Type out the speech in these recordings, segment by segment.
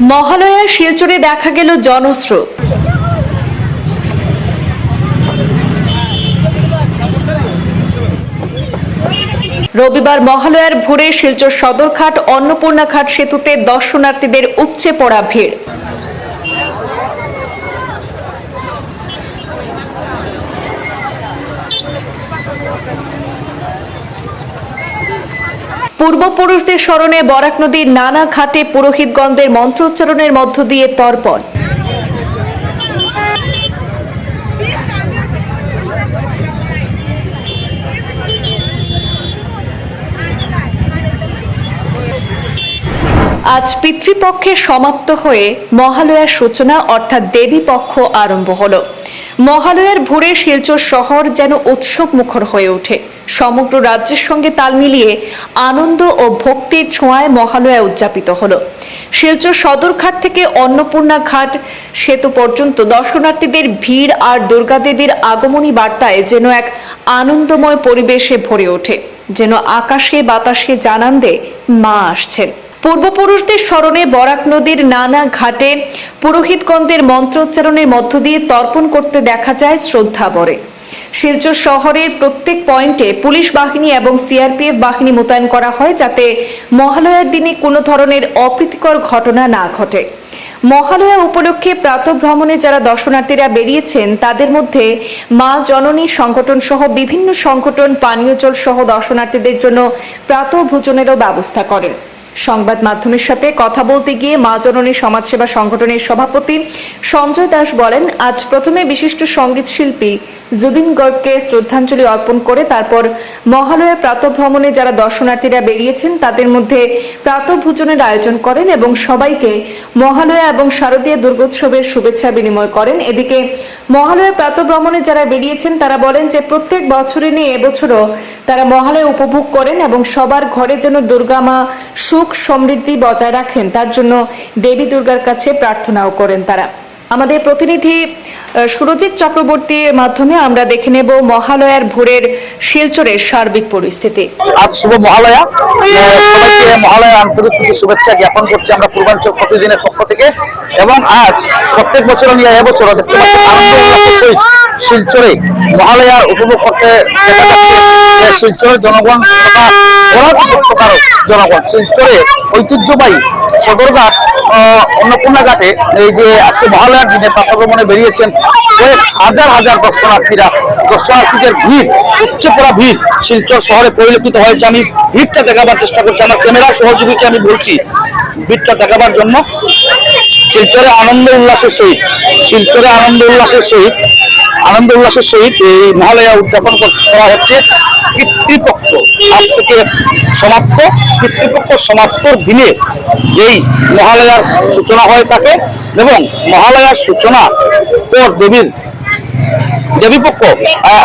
মহালয়ার শিলচরে দেখা গেল জনস্রোত। রবিবার মহালয়ার ভোরে শিলচর সদরঘাট অন্নপূর্ণাঘাট সেতুতে দর্শনার্থীদের উপচে পড়া ভিড়। পূর্বপুরুষদের স্মরণে বরাক নদীর নানা ঘাটে পুরোহিতগণদের মন্ত্রোচ্চারণের মধ্য দিয়ে তর্পণ। আজ পিতৃপক্ষের সমাপ্ত হয়ে মহালয়ার সূচনা অর্থাৎ দেবী পক্ষ আরম্ভ হলো। মহালয়ার ভোরে শিলচর শহর যেন উৎসব মুখর হয়ে ওঠে। সমগ্র রাজ্যের সঙ্গে তাল মিলিয়ে আনন্দ ও ভক্তির ছোঁয়ায় মহালয়া উদযাপিত হলো। শিলচর সদরঘাট থেকে অন্নপূর্ণা ঘাট সেতু পর্যন্ত দর্শনার্থীদের ভিড় আর দুর্গাদেবীর আগমনী বার্তায় যেন এক আনন্দময় পরিবেশে ভরে ওঠে, যেন আকাশে বাতাসে জানান দে মা আসছেন। পূর্বপুরুষদের স্মরণে বরাক নদীর নানা ঘাটে পুরোহিতগণদের মন্ত্রোচ্চারণের মধ্য দিয়ে তর্পণ করতে দেখা যায় শ্রদ্ধা বরে শিলচর শহরের প্রত্যেক পয়েন্টে পুলিশ বাহিনী এবং সিআরপিএফ বাহিনী মোতায়েন করা হয় যাতে মহালয়ার দিনে কোনো ধরনের অপ্রীতিকর ঘটনা না ঘটে। মহালয়া উপলক্ষে প্রাতঃভ্রমণে যারা দর্শনার্থীরা বেরিয়েছেন, তাদের মধ্যে মা জননী সংগঠন সহ বিভিন্ন সংগঠন পানীয় জল সহ দর্শনার্থীদের জন্য প্রাতঃ ভোজনেরও ব্যবস্থা করেন। সংবাদ মাধ্যমের সাথে কথা বলতে গিয়ে মা জননী সমাজসেবা সংগঠনের সভাপতি সঞ্জয় দাস বলেন, আজ প্রথমে বিশিষ্ট সংগীত শিল্পী জুবিন গর্গকে শ্রদ্ধাঞ্জলি অর্পণ করে তারপর মহালয়া প্রাতঃভ্রমণে যারা দর্শনার্থীরা বেরিয়েছেন, তাদের মধ্যে প্রাতঃভোজনের আয়োজন করেন এবং সবাইকে মহালয়া এবং শারদীয় দুর্গোৎসবের শুভেচ্ছা বিনিময় করেন। এদিকে মহালয়া প্রাতঃভ্রমণে যারা বেরিয়েছেন, তারা বলেন যে প্রত্যেক বছরে নিয়ে এবছরও তারা মহালয়া উপভোগ করেন এবং সবার ঘরে যেন দুর্গা মা সুখ সমৃদ্ধি বজায় রাখেন তার জন্য দেবী দুর্গার কাছে প্রার্থনাও করেন তারা। আমাদের প্রতিনিধি সুরজিৎ চক্রবর্তীর মাধ্যমে আমরা দেখে নেব মহালয়ার ভোরের শিলচরের সার্বিক পরিস্থিতি। আজ শুভ মহালয়া। সবাইকে মহালয়া আন্তরিক শুভেচ্ছা জ্ঞাপন করছি আমরা পূর্বাঞ্চল প্রতিদিনের পক্ষ থেকে। এবং আজ প্রত্যেক বছর নিয়ে এবছর দেখতে পাচ্ছি শিলচরে মহালয়া উপভোগ করতে শিলচরের জনগণ জনগণ। শিলচরে ঐতিহ্যবাহী সদরঘাট অন্নপূর্ণা ঘাটে এই যে আজকে মহালয়ার দিনে প্রাতভ্রমণে বেরিয়েছেন কয়েক হাজার হাজার দর্শনার্থীরা। দর্শনার্থীদের ভিড় উচ্চে পড়া ভিড়। শিলচর শহরে পরিলক্ষিত হয়েছে আমি। ভিড়টা দেখাবার চেষ্টা করছি। আমার ক্যামেরা সহযোগীকে আমি বলছি, ভিড়টা দেখাবার জন্য। শিলচরে আনন্দ উল্লাসের সহিত, শিলচরে আনন্দ উল্লাসের সহিত, আনন্দ উল্লাসের সহিত এই মহালয়া উদযাপন করা হচ্ছে। পিতৃপক্ষ আজ থেকে সমাপ্ত পিতৃপক্ষ সমাপ্তর দিনে এই মহালয়ার সূচনা হয়ে থাকে এবং মহালয়ার সূচনা পর দেবীর দেবীপক্ষ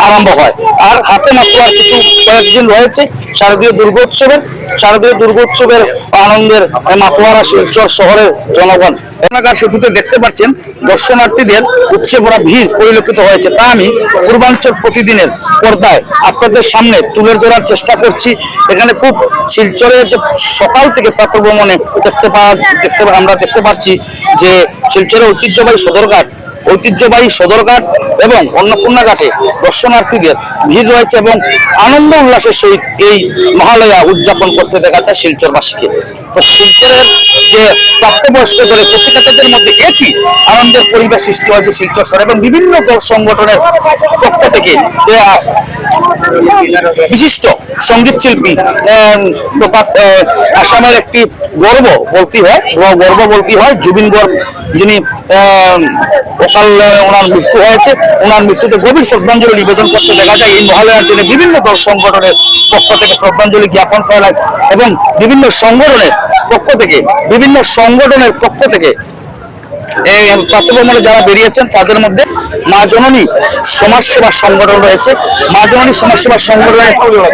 আরম্ভ হয়। আর হাতে মাত্র আর কিছু কয়েকদিন রয়েছে শারদীয় দুর্গোৎসবের। শারদীয় দুর্গোৎসবের আনন্দের মাতোয়ারা শিলচর শহরের জনগণ। এলাকার সেতুতে দেখতে পাচ্ছেন, দর্শনার্থীদের উপচে পড়া ভিড় পরিলক্ষিত হয়েছে। তা আমি পূর্বাঞ্চল প্রতিদিনের পর্দায় আপনাদের সামনে তুলে ধরার চেষ্টা করছি। এখানে খুব শিলচরের যে সকাল থেকে প্রাতভ্রমণে দেখতে পাওয়া দেখতে আমরা দেখতে পাচ্ছি যে শিলচরের ঐতিহ্যবাহী সদরঘাট ঐতিহ্যবাহী সদরঘাট এবং অন্নপূর্ণা ঘাটে দর্শনার্থীদের ভিড় রয়েছে এবং আনন্দ উল্লাসের সহিত এই মহালয়া উদযাপন করতে দেখা যায় শিলচরবাসীকে। তো শিলচরের যে প্রাপ্তবয়স্কদের কচিকাতাদের মধ্যে একই আনন্দের পরিবেশ সৃষ্টি হয়েছে শিলচর শহরে এবং বিভিন্ন সংগঠনের পক্ষ থেকে। বিশিষ্ট সংগীত শিল্পী আসামের একটি গর্ব বলতে হয় গর্ব বলতে হয়, জুবিন গর্গ যিনি অকাল ওনার মৃত্যু হয়েছে, ওনার মৃত্যুতে গভীর শ্রদ্ধাঞ্জলি নিবেদন করতে দেখা যায়। এই মহালয়ার দিনে বিভিন্ন দল সংগঠনের পক্ষ থেকে শ্রদ্ধাঞ্জলি জ্ঞাপন করা এবং বিভিন্ন সংগঠনের পক্ষ থেকে, বিভিন্ন সংগঠনের পক্ষ থেকে প্রাতভ্রমণে যারা বেরিয়েছেন, তাদের মধ্যে মা জননী সমাজসেবা সংগঠন রয়েছে। মা জননী সমাজসেবা সংগঠনে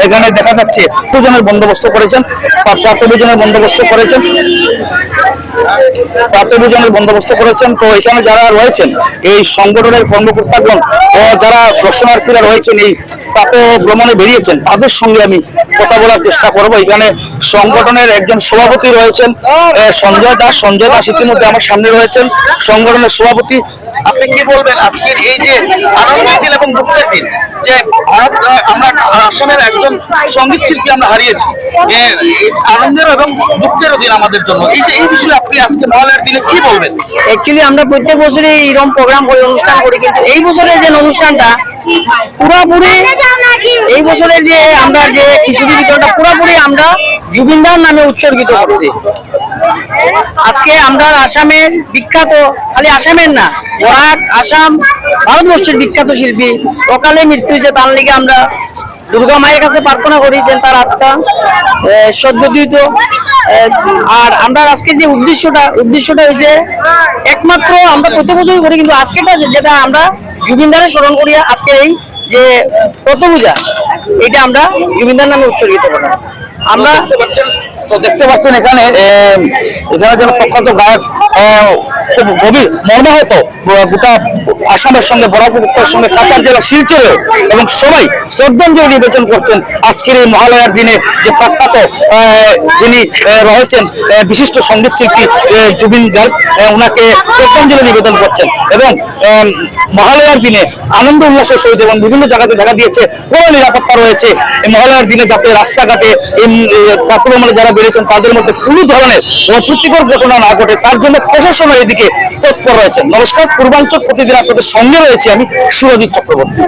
এখানে দেখা যাচ্ছে ভোজনের বন্দোবস্ত করেছেন বা প্রাতভোজনের বন্দোবস্ত করেছেন। প্রাতভোজনের বন্দোবস্ত করেছেন। তো এখানে যারা রয়েছেন, এই সংগঠনের কর্মকর্তাগণ ও যারা দর্শনার্থীরা রয়েছেন, এই প্রাত ভ্রমণে বেরিয়েছেন, তাদের সঙ্গে আমি কথা বলার চেষ্টা করব। এখানে সংগঠনের একজন সভাপতি রয়েছেন সঞ্জয় দাস। সঞ্জয় দাস ইতিমধ্যে আমার সামনে রয়েছেন। সংগঠনের সভাপতি। আপনি কি বলবেন আজকের এই যে আনন্দের দিন এবং দুঃখের দিন? যে ভারত আমরা আসামের একজন সংগীত শিল্পী আমরা হারিয়েছি। আনন্দের এবং দুঃখেরও দিন আমাদের জন্য। এই যে এই বিষয়ে আপনি আজকে মহালয়ার দিনে কি বলবেন? অ্যাকচুয়ালি আমরা প্রত্যেক বছরই এরকম প্রোগ্রাম করি অনুষ্ঠান করি কিন্তু এই বছরের যে অনুষ্ঠানটা পুরোপুরি এই বছরের যে আমরা যে খিচুড়ি বিতরণটা পুরোপুরি আমরা জুবিনদার নামে উৎসর্গিত করছি। আজকে আমরা আসামের বিখ্যাত খালি আসামের না বরাক আসাম ভারতবর্ষের বিখ্যাত শিল্পী অকালে মৃত্যু হয়েছে তার লিগে আমরা দুর্গা মায়ের কাছে প্রার্থনা করি যে তার আত্মা আহ, আর আমরা আজকে যে উদ্দেশ্যটা উদ্দেশ্যটা হয়েছে একমাত্র আমরা প্রত্যেক বছরই করি কিন্তু আজকেটা যেটা আমরা জুবিনদারে স্মরণ করি আজকে এই যে প্রতপূজা এটা আমরা গোবিন্দার নামে উৎসর্গিত করা। আমরা দেখতে পাচ্ছেন? তো দেখতে পাচ্ছেন এখানে এখানে যেন প্রখ্যাত গায়ক খুব গভীর মর্মাহত গোটা আসামের সঙ্গে বরাপুরের সঙ্গে, কাছাড় জেলা শিলচরে এবং সবাই শ্রদ্ধাঞ্জলি নিবেদন করছেন আজকের এই মহালয়ার দিনে যে প্রখ্যাত যিনি রয়েছেন বিশিষ্ট সংগীত শিল্পী জুবিন গার্গ ওনাকে শ্রদ্ধাঞ্জলি নিবেদন করছেন এবং মহালয়ার দিনে আনন্দ উল্লাসের সহিত এবং বিভিন্ন জায়গাতে দেখা দিয়েছে কোনো নিরাপত্তা রয়েছে। এই মহালয়ার দিনে যাতে রাস্তাঘাটে প্রাক্রমণে যারা বেরিয়েছেন তাদের মধ্যে কোনো ধরনের অপ্রীতিকর ঘটনা না ঘটে, তার জন্য প্রশাসনের এদিকে তৎপর রয়েছেন। নমস্কার পূর্বাঞ্চল প্রতিদিন আপনাদের সঙ্গে রয়েছে আমি সুরজিৎ চক্রবর্তী।